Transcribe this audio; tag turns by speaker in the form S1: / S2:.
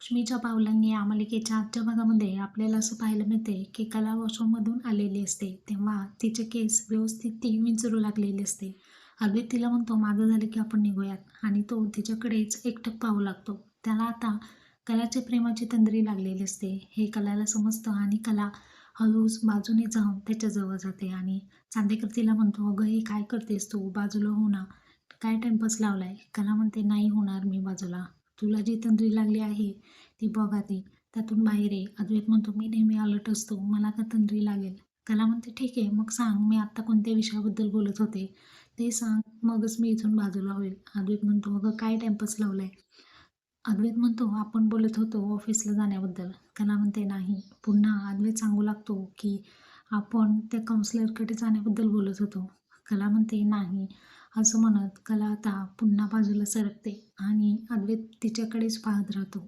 S1: लक्ष्मीच्या पावलांनी या मालिकेच्या आजच्या भागामध्ये आपल्याला असं पाहायला मिळते की कला वॉशरूममधून आलेली असते. तेव्हा तिचे केस व्यवस्थित ती विंचरू लागलेली असते. अगदी तिला म्हणतो माझं झालं की आपण निघूयात. आणि तो तिच्याकडेच एकटक पाहू लागतो. त्याला आता कलाच्या प्रेमाची तंद्री लागलेली असते. हे कलाला समजतं आणि कला हळूच बाजूने जाऊन त्याच्याजवळ जाते आणि चांदेकर तिला म्हणतो अगं हे काय करतेस तू? बाजूला हो ना. काय टाइमपास लावलाय? कला म्हणते नाही होणार मी बाजूला. तुला जी तंद्री लागली आहे ती बघा ती. त्यातून बाहेर ये. अद्वैत म्हणतो मी नेहमी अलर्ट असतो. मला का तंद्री लागेल? कला म्हणते ठीक आहे. मग सांग मी आत्ता कोणत्या विषयाबद्दल बोलत होते? ते सांग. मगच मी इथून बाजूला होईल. अद्वैत म्हणतो अगं काय टाइमपास लावलाय? अद्वैत म्हणतो आपण बोलत होतो ऑफिसला जाण्याबद्दल. कला म्हणते नाही. पुन्हा अद्वैत सांगू लागतो की आपण त्या काउन्सिलरकडे जाण्याबद्दल बोलत होतो. कला म्हणते नाही. असं म्हणत कला आता पुन्हा बाजूला सरकते आणि अद्वैत तिच्याकडेच पाहत राहतो.